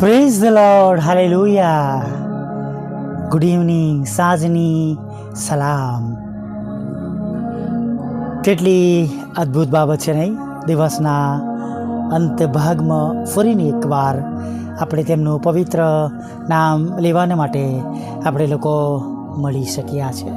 Praise the lord hallelujah good evening સાંજની સલામ કેટલી અદ્ભુત બાબત છે નહીં? દિવસના અંત ભાગમાં ફરીને એકવાર આપણે તેમનું પવિત્ર નામ લેવાને માટે આપણે લોકો મળી શક્યા છે.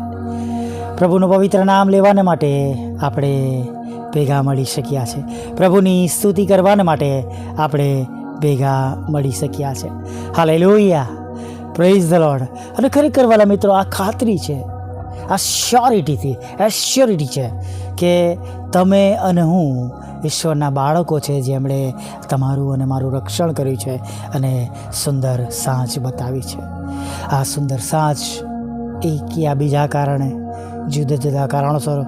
પ્રભુનું પવિત્ર નામ લેવાને માટે આપણે ભેગા મળી શક્યા છે. પ્રભુની સ્તુતિ કરવાને માટે આપણે ભેગા મળી શક્યા છે. હાલે લોહિયા પ્રેઝ ધ લોર્ડ અને ખરેખર વાલા મિત્રો, આ ખાતરી છે, આ શ્યોરિટીથી એશ્યોરિટી છે કે તમે અને હું ઈશ્વરના બાળકો છે, જેમણે તમારું અને મારું રક્ષણ કર્યું છે અને સુંદર સાંજ બતાવી છે. આ સુંદર સાંજ એક યા બીજા કારણે, જુદા જુદા કારણોસર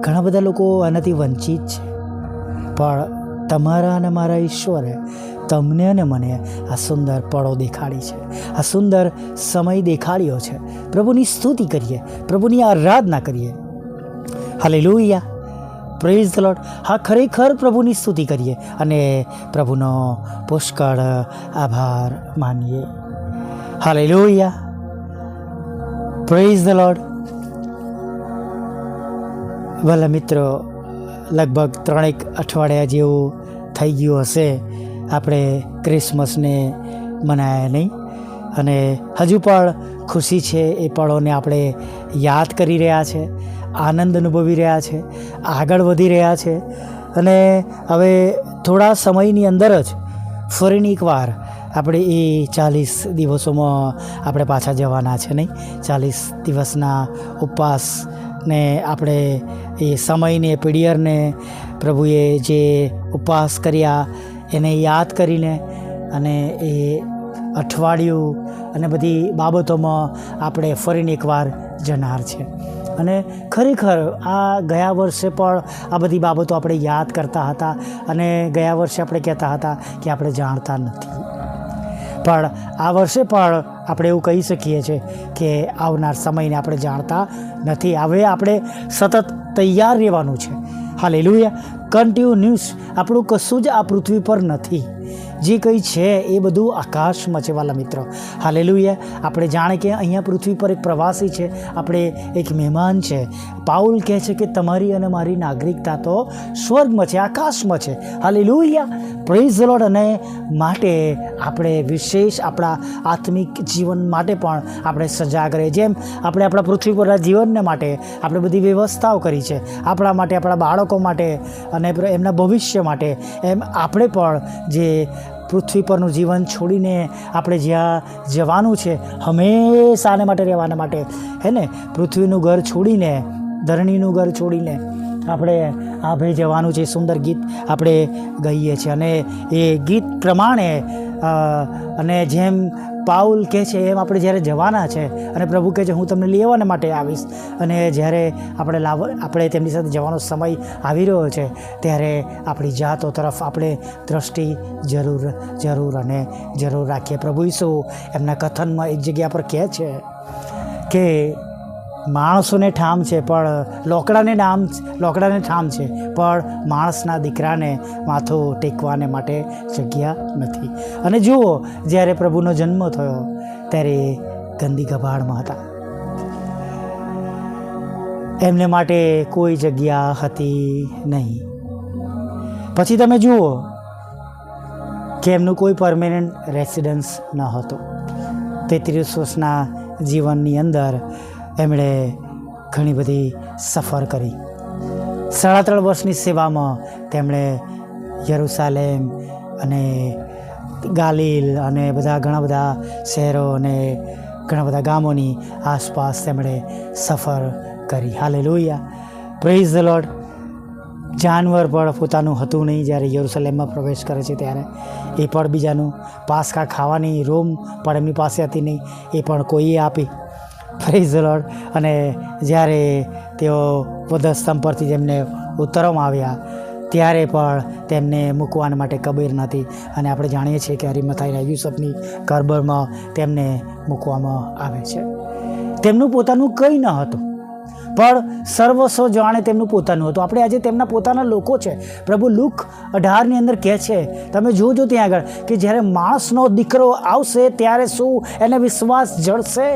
ઘણા બધા લોકો આનાથી વંચિત છે. પણ તમારા અને મારા ઈશ્વરે તમને અને મને આ સુંદર પળો દેખાડી છે. આ સુંદર સમય દેખાડ્યો છે. પ્રભુની સ્તુતિ કરીએ. પ્રભુની આરાધના કરીએ. હાલે લોહિયા પ્રેઝ ધ લોર્ડ હા, ખરેખર પ્રભુની સ્તુતિ કરીએ અને પ્રભુનો પુષ્કળ આભાર માનીએ. હાલે લોહિયા પ્રેઝ ધ લોર્ડ ભલા મિત્રો, લગભગ ત્રણેક અઠવાડિયા જેવું થઈ ગયું હશે. આપણે ક્રિસમસને મનાયા નહીં. અને હજુ પણ ખુશી છે એ પળોને આપણે યાદ કરી રહ્યા છે, આનંદ અનુભવી રહ્યા છે, આગળ વધી રહ્યા છે. અને હવે થોડા સમયની અંદર જ ફરીને એકવાર આપણે એ ચાલીસ દિવસોમાં આપણે પાછા જવાના છે નહીં. ચાલીસ દિવસના ઉપવાસ ને આપણે એ સમયને પીડિયરને પ્રભુએ જે ઉપવાસ કર્યા એને યાદ કરીને અને એ અઠવાડિયું અને બધી બાબતોમાં આપણે ફરીને એકવાર જનાર છે. અને ખરેખર આ ગયા વર્ષે પણ આ બધી બાબતો આપણે યાદ કરતા હતા અને ગયા વર્ષે આપણે કહેતા હતા કે આપણે જાણતા નથી. પણ આ વર્ષે પણ આપણે એવું કહી શકીએ છીએ કે આવનાર સમયને આપણે જાણતા નથી. હવે આપણે સતત તૈયાર રહેવાનું છે. હાલે લુયા કન્ટિન્યુઅસ આપણું કશું જ આ પૃથ્વી પર નથી. જે કંઈ છે એ બધું આકાશમાં છે વાલા મિત્રો. હાલે આપણે જાણે કે અહીંયા પૃથ્વી પર એક પ્રવાસી છે, આપણે એક મહેમાન છે. પાઉલ કહે છે કે તમારી અને મારી નાગરિકતા તો સ્વર્ગમાં છે, આકાશમાં છે. હાલે લુહિયા પ્રેઝ લોડ અને માટે આપણે વિશેષ આપણા આત્મિક જીવન માટે પણ આપણે સજાગ રહીએ. જેમ આપણે આપણા પૃથ્વી પરના જીવનને માટે આપણે બધી વ્યવસ્થાઓ કરી છે. આપણા માટે, આપણા બાળકો માટે અને એમના ભવિષ્ય માટે એમ આપણે પણ જે પૃથ્વી પરનું જીવન છોડીને આપણે જ્યાં જવાનું છે, હંમેશાને માટે રહેવાના માટે, હે ને? પૃથ્વીનું ઘર છોડીને, ધરણીનું ઘર છોડીને આપણે આભે જવાનું છે, સુંદર ગીત આપણે ગાઈએ છીએ. અને એ ગીત પ્રમાણે અને જેમ પાઉલ કહે છે, એમ આપણે જ્યારે જવાના છે, અને પ્રભુ કહે છે, હું તમને લેવાના માટે આવીશ. અને જ્યારે આપણે લાવ, આપણે તેમની સાથે જવાનો સમય આવી રહ્યો છે, ત્યારે આપણી જાતો તરફ આપણે દ્રષ્ટિ જરૂર જરૂર અને જરૂર રાખીએ. પ્રભુ ઈસુ એમના કથનમાં એક જગ્યા પર કહે છે કે માણસોને ઠામ છે, પણ લોકડાને નામ લોકડાને ઠામ છે, પણ માણસના દીકરાને માથું ટેકવાને માટે જગ્યા નથી. અને જુઓ, જ્યારે પ્રભુનો જન્મ થયો, ત્યારે ગંદી ગભાડમાં હતા. એમને માટે કોઈ જગ્યા હતી નહીં. પછી તમે જુઓ કે એમનું કોઈ પરમેનન્ટ રેસિડન્સ ન હતું. તેત્રીસ વર્ષના જીવનની અંદર એમણે ઘણી બધી સફર કરી. સાડા ત્રણ વર્ષની સેવામાં તેમણે યરુસાલેમ અને ગાલિલ અને બધા ઘણા બધા શહેરો અને ઘણા બધા ગામોની આસપાસ તેમણે સફર કરી. હાલે લોહિયા પ્રેઝ ધ લોર્ડ જાનવર પણ પોતાનું હતું નહીં જ્યારે યરુસલેમમાં પ્રવેશ કરે છે ત્યારે. એ પણ બીજાનું. પાસકા ખાવાની રૂમ પણ એમની પાસે હતી નહીં. એ પણ કોઈએ આપી. પ્રેઝ લોર્ડ અને જ્યારે તેઓ વધસ્તંભ પરથી જેમને ઉતરવામાં આવ્યા, ત્યારે પણ તેમને મૂકવાના માટે કબીર નથી. અને આપણે જાણીએ છીએ કે હરિમથાઈના યુસફની કરબરમાં તેમને મૂકવામાં આવે છે. તેમનું પોતાનું કંઈ ન હતું, પણ સર્વસ્વ જાણે તેમનું પોતાનું હતું. આપણે આજે તેમના પોતાના લોકો છે. પ્રભુ લુક અઢારની અંદર કહે છે, તમે જોજો ત્યાં આગળ, કે જ્યારે માણસનો દીકરો આવશે, ત્યારે શું એને વિશ્વાસ જળશે?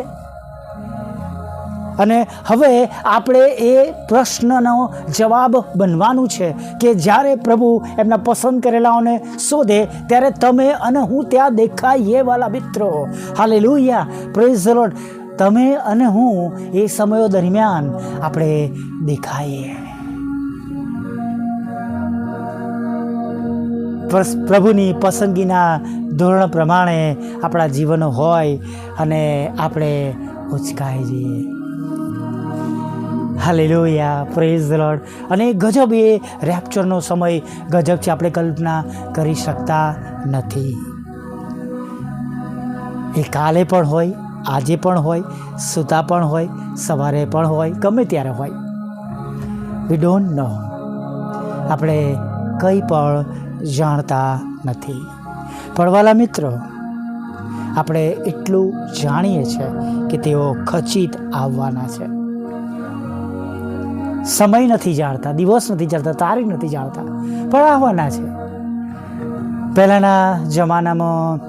અને હવે આપણે એ પ્રશ્નનો જવાબ બનવાનું છે કે જ્યારે પ્રભુ એમના પસંદ કરેલાઓને શોધે, ત્યારે તમે અને હું ત્યાં દેખાઈએ વાલા મિત્રો. હાલે લુયા પ્રેઝ લોડ તમે અને હું એ સમયો દરમિયાન આપણે દેખાઈએ. પ્રભુની પસંદગીના ધોરણ પ્રમાણે આપણા જીવનો હોય અને આપણે ઉચકાઈ જઈએ. હાલેલુયા પ્રેઝ લોર્ડ અને ગજબ એ રેપ્ચરનો સમય ગજબથી આપણે કલ્પના કરી શકતા નથી. એ કાલે પણ હોય, આજે પણ હોય, સૂતા પણ હોય, સવારે પણ હોય, ગમે ત્યારે હોય. વી ડોન્ટ નો આપણે કંઈ પણ જાણતા નથી. પડવાલા મિત્રો, આપણે એટલું જાણીએ છીએ કે તેઓ ખચિત આવવાના છે. સમય નથી જાણતા, દિવસ નથી જાણતા, તારીખ નથી જાણતા. પણ આવવાના છે. પહેલાંના જમાનામાં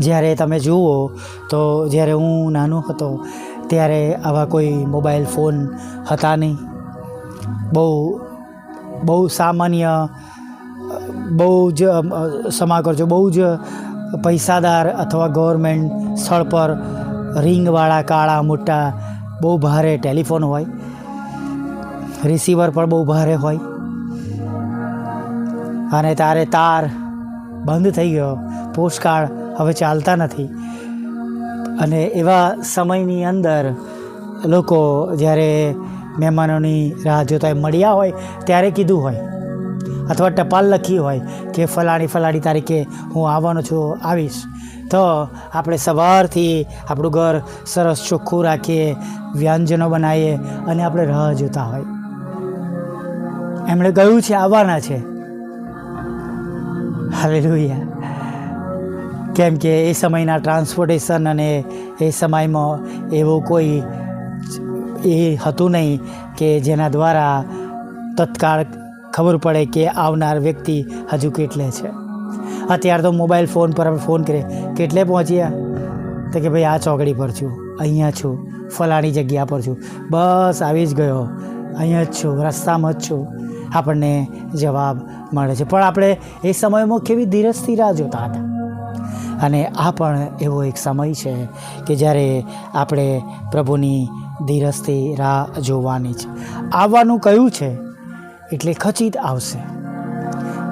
જ્યારે તમે જુઓ તો જ્યારે હું નાનો હતો, ત્યારે આવા કોઈ મોબાઈલ ફોન હતા નહીં. બહુ બહુ સામાન્ય, બહુ જ ક્ષમા કરજો, બહુ જ પૈસાદાર અથવા ગવર્મેન્ટ સ્થળ પર રિંગવાળા કાળા મોટા, બહુ ભારે ટેલિફોન હોય. રિસીવર પણ બહુ ભારે હોય. અને તારે તાર બંધ થઈ ગયો. પોસ્ટકાર્ડ હવે ચાલતા નથી. અને એવા સમયની અંદર લોકો જ્યારે મહેમાનોની રાહ જોતા મળ્યા હોય, ત્યારે કીધું હોય. અથવા ટપાલ લખી હોય કે ફલાણી ફલાણી તારીખે હું આવવાનો છું, આવીશ. તો આપણે સવારથી આપણું ઘર સરસ ચોખ્ખું રાખીએ, વ્યંજનો બનાવીએ અને આપણે રાહ જોતા હોય. એમણે કહ્યું છે, આવવાના છે. હાલેલુયા. કેમ કે એ સમયના ટ્રાન્સપોર્ટેશન અને એ સમયમાં એવું કોઈ એ હતું નહીં કે જેના દ્વારા તત્કાળ ખબર પડે કે આવનાર વ્યક્તિ હજુ કેટલે છે. અત્યારે તો મોબાઈલ ફોન પર આપણે ફોન કરીએ, કેટલે પહોંચ્યા? તો કે, ભાઈ, આ ચોકડી પર છું, અહીંયા છું, ફલાણી જગ્યા પર છું. બસ, આવી જ ગયો. અહીંયા જ છું, રસ્તામાં જ છું. આપણને જવાબ મળે છે. પણ આપણે એ સમયમાં કેવી ધીરજથી રાહ જોતા હતા? અને આ પણ એવો એક સમય છે કે જ્યારે આપણે પ્રભુની ધીરજથી રાહ જોવાની છે. આવવાનું કયું છે? એટલે ખચિત આવશે.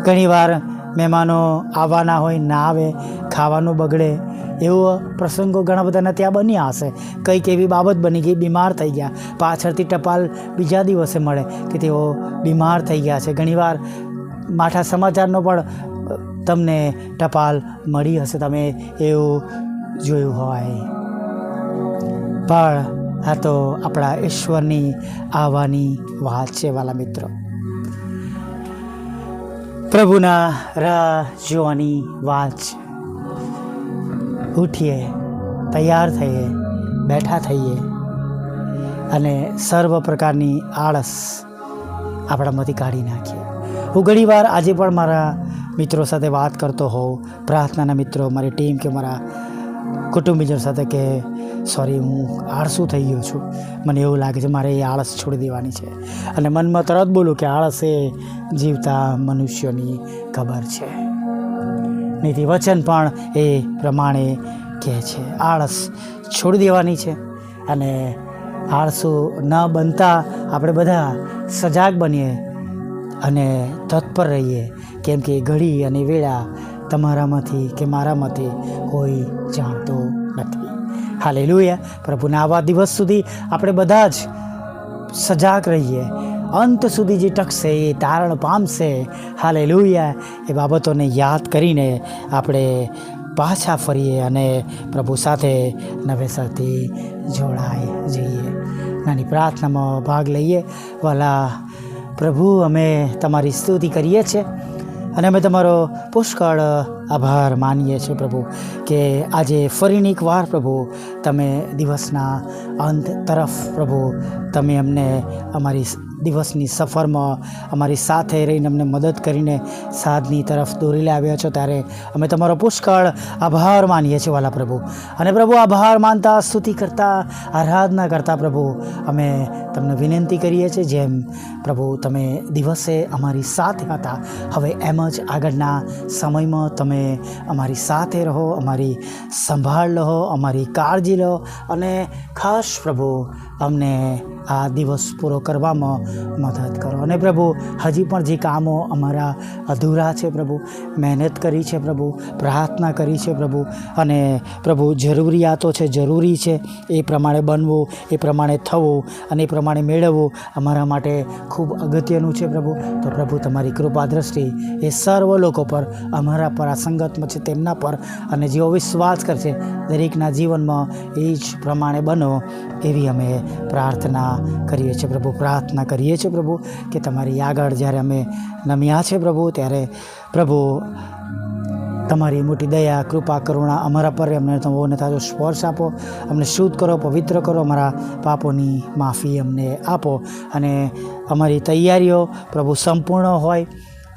ઘણીવાર મહેમાનો આવવાના હોય, ના આવે, ખાવાનું બગડે એવો પ્રસંગો ઘણા બધાના ત્યાં બન્યા હશે. કંઈક એવી બાબત બની ગઈ બીમાર થઈ ગયા. પાછળથી ટપાલ બીજા દિવસે મળે કે તેઓ બીમાર થઈ ગયા છે. ઘણીવાર માઠા સમાચારનો પણ તમને ટપાલ મળી હશે. તમે એવું જોયું હોય. પણ આ તો આપણા ઈશ્વરની આવવાની વાત છે, વાલા મિત્રો. પ્રભુના રાહ જોવાની વાત છે. ઉઠીએ, તૈયાર થઈએ, બેઠા થઈએ અને સર્વ પ્રકારની આળસ આપણામાંથી કાઢી નાખીએ. હું ઘણીવાર આજે પણ મારા મિત્રો સાથે વાત કરતો હોઉં, પ્રાર્થનાના મિત્રો, મારી ટીમ કે મારા કુટુંબીજન સાથે કે, સોરી, હું આળસુ થઈ ગયો છું. મને એવું લાગે છે મારે એ આળસ છોડી દેવાની છે. અને મનમાં તરત બોલું કે આળસ એ જીવતા મનુષ્યોની ખબર છે. નીતિ વચન પણ એ પ્રમાણે કહે છે. આળસ છોડી દેવાની છે અને આળસુ ન બનતા આપણે બધા સજાગ બનીએ અને તત્પર રહીએ. કેમ કે ઘડી અને વેળા તમારામાંથી કે મારામાંથી કોઈ જાણતો નથી. હાલે પ્રભુના આવા દિવસ સુધી આપણે બધા જ સજાગ રહીએ અંત સુધી જે ટકશે એ તારણ પામશે. હાલે એ બાબતોને યાદ કરીને આપણે પાછા ફરીએ અને પ્રભુ સાથે નવેસરથી જોડાઈ જઈએ. નાની પ્રાર્થનામાં ભાગ લઈએ. વાલા પ્રભુ, અમે તમારી સ્તુતિ કરીએ છીએ અને અમે તમારો પુષ્કળ આભાર માનીએ છીએ પ્રભુ કે આજે ફરીને એકવાર પ્રભુ તમે દિવસના અંત તરફ પ્રભુ તમે અમને અમારી દિવસની સફરમાં અમારી સાથે રહીને અમને મદદ કરીને સાધની તરફ દોરી લાવ્યા છો ત્યારે અમે તમારો પુષ્કળ આભાર માનીએ છીએ વાલા પ્રભુ. અને પ્રભુ, આભાર માનતા, સ્તુતિ કરતા, આરાધના કરતા પ્રભુ, અમે તમને વિનંતી કરીએ છીએ જેમ પ્રભુ તમે દિવસે અમારી સાથે હતા, હવે એમ જ આગળના સમયમાં તમે અમારી સાથે રહો, અમારી સંભાળ લો, અમારી કાળજી લો અને ખાસ પ્રભુ અમને આ દિવસ પૂરો કરવામાં મદદ કરો. અને પ્રભુ, હજી પણ જે કામો અમારા અધૂરા છે પ્રભુ, મહેનત કરી છે પ્રભુ, પ્રાર્થના કરી છે પ્રભુ, અને પ્રભુ જરૂરિયાતો છે, જરૂરી છે, એ પ્રમાણે બનવું, એ પ્રમાણે થવું, અને એ પ્રમાણે મેળવવું અમારા માટે ખૂબ અગત્યનું છે પ્રભુ. તો પ્રભુ, તમારી કૃપા દ્રષ્ટિ એ સર્વ લોકો પર, અમારા પર, આ સંગતમાં છે, તેમના પર, અને જેઓ વિશ્વાસ કરશે, દરેકના જીવનમાં એ જ પ્રમાણે બનો એવી અમે પ્રાર્થના કરીએ છીએ પ્રભુ, પ્રાર્થના કરીએ છીએ પ્રભુ કે તમારી આગળ જ્યારે અમે નમ્યા છે પ્રભુ, ત્યારે પ્રભુ તમારી મોટી દયા, કૃપા, કરુણા અમારા પર અમને તમને તાજો સ્પર્શ આપો. અમને શુદ્ધ કરો, પવિત્ર કરો, અમારા પાપોની માફી અમને આપો. અને અમારી તૈયારીઓ પ્રભુ સંપૂર્ણ હોય.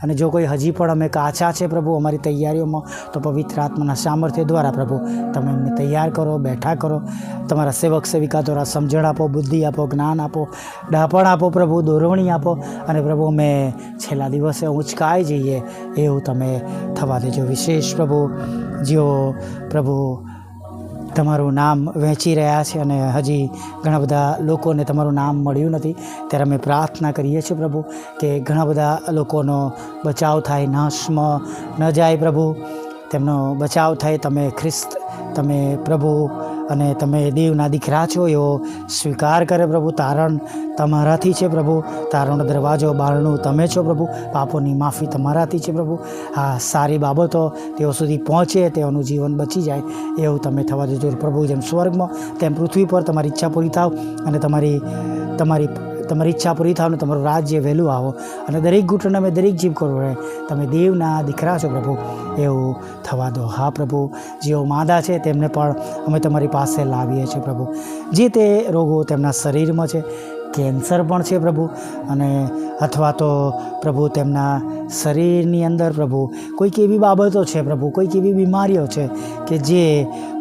અને જો કોઈ હજી પણ અમે કાચા છે પ્રભુ અમારી તૈયારીઓમાં, તો પવિત્ર આત્માના સામર્થ્ય દ્વારા પ્રભુ તમે અમને તૈયાર કરો, બેઠા કરો. તમારા સેવક, સેવિકા દ્વારા સમજણ આપો, બુદ્ધિ આપો, જ્ઞાન આપો, ડાપણ આપો પ્રભુ, દોરવણી આપો. અને પ્રભુ અમે છેલ્લા દિવસે ઉંચકાઈ જઈએ એવું તમે થવા દેજો. વિશેષ પ્રભુ, જેઓ પ્રભુ તમારું નામ વહેંચી રહ્યા છે અને હજી ઘણા બધા લોકોને તમારું નામ મળ્યું નથી. ત્યારે અમે પ્રાર્થના કરીએ છીએ પ્રભુ કે ઘણા બધા લોકોનો બચાવ થાય નાશમાં ન જાય પ્રભુ. તેમનો બચાવ થાય, તમે ખ્રિસ્ત, તમે પ્રભુ અને તમે દેવના દીકરા છો, એવો સ્વીકાર કરે પ્રભુ. તારણ તમારાથી છે પ્રભુ. તારણનો દરવાજો બારણું તમે છો પ્રભુ. પાપોની માફી તમારાથી છે પ્રભુ. આ સારી બાબતો તેઓ સુધી પહોંચે, તેઓનું જીવન બચી જાય, એવું તમે થવા દેજો પ્રભુ. જેમ સ્વર્ગમાં, તેમ પૃથ્વી પર તમારી ઈચ્છા પૂરી થાવ અને તમારી તમારી તમારી ઈચ્છા પૂરી થાવ ને તમારું રાજ્ય વહેલું આવો અને દરેક ઘૂંટણ અમે દરેક જીવ કરવું રહે તમે દેવના દીકરા છો પ્રભુ. એવું થવા દો. હા પ્રભુ, જેઓ માદા છે તેમને પણ અમે તમારી પાસે લાવીએ છીએ પ્રભુ. જે તે રોગો તેમના શરીરમાં છે કેન્સર પણ છે પ્રભુ અને અથવા તો પ્રભુ તેમના શરીરની અંદર પ્રભુ કોઈક એવી બાબતો છે પ્રભુ, કોઈક એવી બીમારીઓ છે કે જે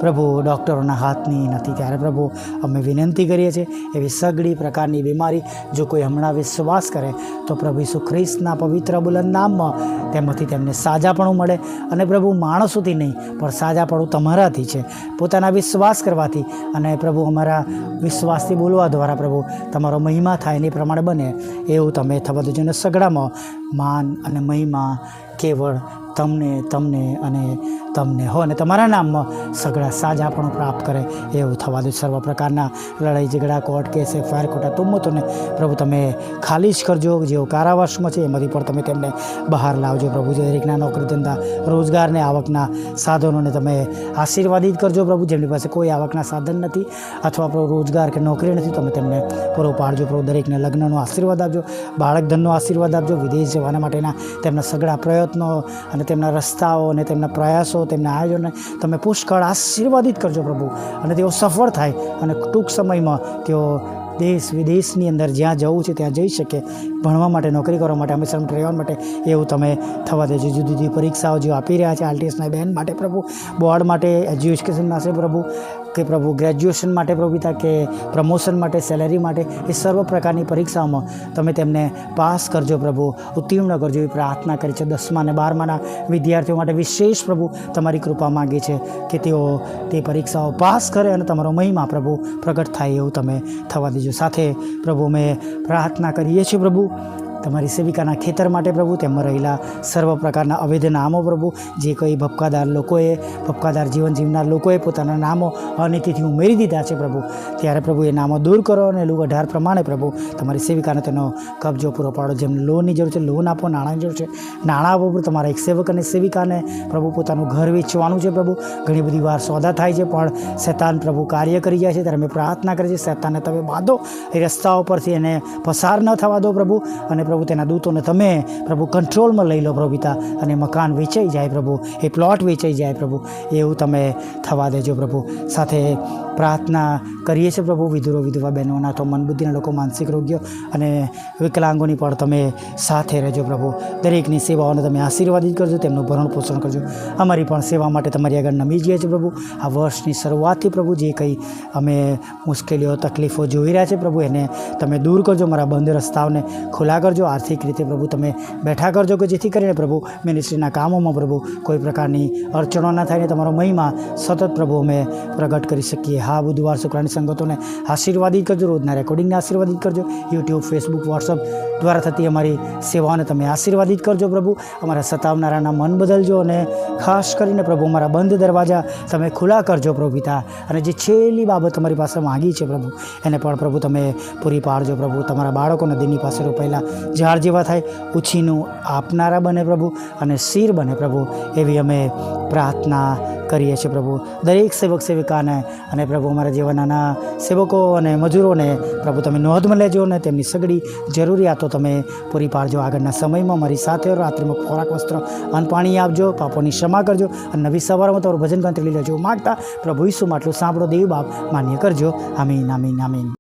પ્રભુ ડૉક્ટરોના હાથની નથી. ત્યારે પ્રભુ અમે વિનંતી કરીએ છીએ એવી સગડી પ્રકારની બીમારી જો કોઈ હમણાં વિશ્વાસ કરે તો પ્રભુ ઈસુ ખ્રિસ્તના પવિત્ર બુલંદ નામમાં તેમાંથી તેમને સાજાપણું મળે. અને પ્રભુ માણસોથી નહીં, પણ સાજાપણું તમારાથી છે. પોતાના વિશ્વાસ કરવાથી અને પ્રભુ અમારા વિશ્વાસથી બોલવા દ્વારા પ્રભુ તમારો મહિમા થાય એની પ્રમાણે બને, એવું તમે થવા દેજો. અને સગડામાં માન અને મહિમા કેવળ તમને તમને અને તમને. હો, અને તમારા નામમાં સગળા સાજા પણ પ્રાપ્ત કરે એવું થવા દે સર્વ પ્રકારના લડાઈ, ઝઘડા, કોર્ટ કેસ, એફઆઈઆર, ખોટા તુમ્મતોને પ્રભુ તમે ખાલી જ કરજો. જેઓ કારાવાસમાં છે એમાંથી પણ તમે તેમને બહાર લાવજો પ્રભુ. જે દરેકના નોકરી ધંધા રોજગારને આવકના સાધનોને તમે આશીર્વાદિત કરજો પ્રભુ. જેમની પાસે કોઈ આવકના સાધન નથી અથવા પ્રભુ રોજગાર કે નોકરી નથી, તમે તેમને પૂરો પાડજો પ્રભુ. દરેકને લગ્નનો આશીર્વાદ આપજો, બાળક ધનનો આશીર્વાદ આપજો, વિદેશ જવાના માટેના તેમના સગળા પ્રયત્નો અને તેમના રસ્તાઓ અને તેમના પ્રયાસો, તેમના આયોજનને તમે પુષ્કળ આશીર્વાદિત કરજો પ્રભુ. અને તેઓ સફળ થાય અને ટૂંક સમયમાં તેઓ દેશ વિદેશની અંદર જ્યાં જવું છે ત્યાં જઈ શકે. ભણવા માટે, નોકરી કરવા માટે હંમેશા રહેવા માટે એવું તમે થવા દેજો જુદી જુદી પરીક્ષાઓ જે આપી રહ્યા છે. આલટીએસના બેન માટે પ્રભુ. બોર્ડ માટે, એજ્યુકેશન છે પ્રભુ. કે પ્રભુ ગ્રેજ્યુએશન માટે પ્રભુ કે પ્રમોશન માટે સેલેરી માટે, એ સર્વ પ્રકારની પરીક્ષાઓમાં તમે તેમને પાસ કરજો પ્રભુ, ઉત્તીર્ણ કરજો એવી પ્રાર્થના કરી છે. દસમા અને બારમાના વિદ્યાર્થીઓ માટે વિશેષ પ્રભુ તમારી કૃપા માગી છે કે તેઓ તે પરીક્ષાઓ પાસ કરે અને તમારો મહિમા પ્રભુ પ્રગટ થાય એવું તમે થવા દેજો. સાથે પ્રભુ અમે પ્રાર્થના કરીએ છીએ પ્રભુ. તમારી સેવિકાના ખેતર માટે પ્રભુ, તેમાં રહેલા સર્વ પ્રકારના અવૈધ નામો પ્રભુ, જે કોઈ ભપકાદાર લોકોએ, ભપકાદાર જીવન જીવનાર લોકોએ પોતાના નામો અનિતિથી ઉમેરી દીધા છે પ્રભુ. ત્યારે પ્રભુ એ નામો દૂર કરો અને લુ અઢાર પ્રમાણે પ્રભુ, તમારી સેવિકાને તેનો કબજો પૂરો પાડો. જેમને લોનની જરૂર છે, લોન આપો, નાણાંની જરૂર છે, નાણાં આપો પ્રભુ તમારા એક સેવક અને સેવિકાને પ્રભુ પોતાનું ઘર વેચવાનું છે પ્રભુ. ઘણી બધી વાર સોદા થાય છે, પણ શેતાન પ્રભુ કાર્ય કરી જાય છે. ત્યારે અમે પ્રાર્થના કરીએ છીએ શેતાનને તમે બાંધો, એ રસ્તાઓ પરથી એને પસાર ન થવા દો પ્રભુ. અને પ્રભુ પ્રભુ, તેના દૂતોને તમે પ્રભુ કંટ્રોલમાં લઈ લો પ્રભુ પિતા, અને મકાન વેચાઈ જાય પ્રભુ, એ પ્લોટ વેચાઈ જાય પ્રભુ, એવું તમે થવા દેજો પ્રભુ. સાથે પ્રાર્થના કરીએ છીએ પ્રભુ, વિધુરો, વિધવા બહેનોના, તો મનબુદ્ધિના લોકો, માનસિક રોગ્યો અને વિકલાંગોની પણ તમે સાથે રહેજો પ્રભુ. દરેકની સેવાઓને તમે આશીર્વાદિત કરજો, તેમનું ભરણ પોષણ કરજો. અમારી પણ સેવા માટે તમારી આગળ નમી જઈએ છીએ પ્રભુ. આ વર્ષની શરૂઆતથી પ્રભુ, જે કંઈ અમે મુશ્કેલીઓ, તકલીફો જોઈ રહ્યા છે પ્રભુ, એને તમે દૂર કરજો. મારા બંધ રસ્તાઓને ખુલ્લા કરજો. આર્થિક રીતે પ્રભુ તમે બેઠા કરજો કે જેથી કરીને પ્રભુ મિનિસ્ટ્રીના કામોમાં પ્રભુ કોઈ પ્રકારની અડચણો ના થાય ને તમારો મહિમા સતત પ્રભુ અમે પ્રગટ કરી શકીએ. હા, બુધવાર શુક્રાની સંગતોને આશીર્વાદિત કરજો. રોજના રેકોર્ડિંગને આશીર્વાદિત કરજો. યુટ્યુબ ફેસબુક વોટ્સઅપ દ્વારા થતી અમારી સેવાઓને તમે આશીર્વાદિત કરજો પ્રભુ. અમારા સતાવનારાના મન બદલજો અને ખાસ કરીને પ્રભુ અમારા બંધ દરવાજા તમે ખુલ્લા કરજો પ્રભુ પિતા. અને જે છેલ્લી બાબત તમારી પાસે માગી છે પ્રભુ, એને પણ પ્રભુ તમે પૂરી પાડજો પ્રભુ. તમારા બાળકોને દિનની પાસે રોપાયેલા ઝાડ જેવા થાય, ઉછીનું આપનારા બને પ્રભુ અને શીર બને પ્રભુ, એવી અમે પ્રાર્થના કરીએ છીએ પ્રભુ. દરેક સેવક, સેવિકાને અને પ્રભુ અમારા જેવા નાના સેવકો અને મજૂરોને પ્રભુ તમે નોંધમાં લેજો અને તેમની સગડી જરૂરિયાતો તમે પૂરી પાડજો. આગળના સમયમાં મારી સાથે રાત્રિમાં ખોરાક, વસ્ત્ર, અન્ન, પાણી આપજો, પાપોની ક્ષમા કરજો અને નવી સવારમાં તમારું ભજન ગંતરી લેજો. માગતા પ્રભુ ઈસુ માટલું સાંભળો, દેવ બાપ માન્ય કરજો. આમીન આમીન આમીન.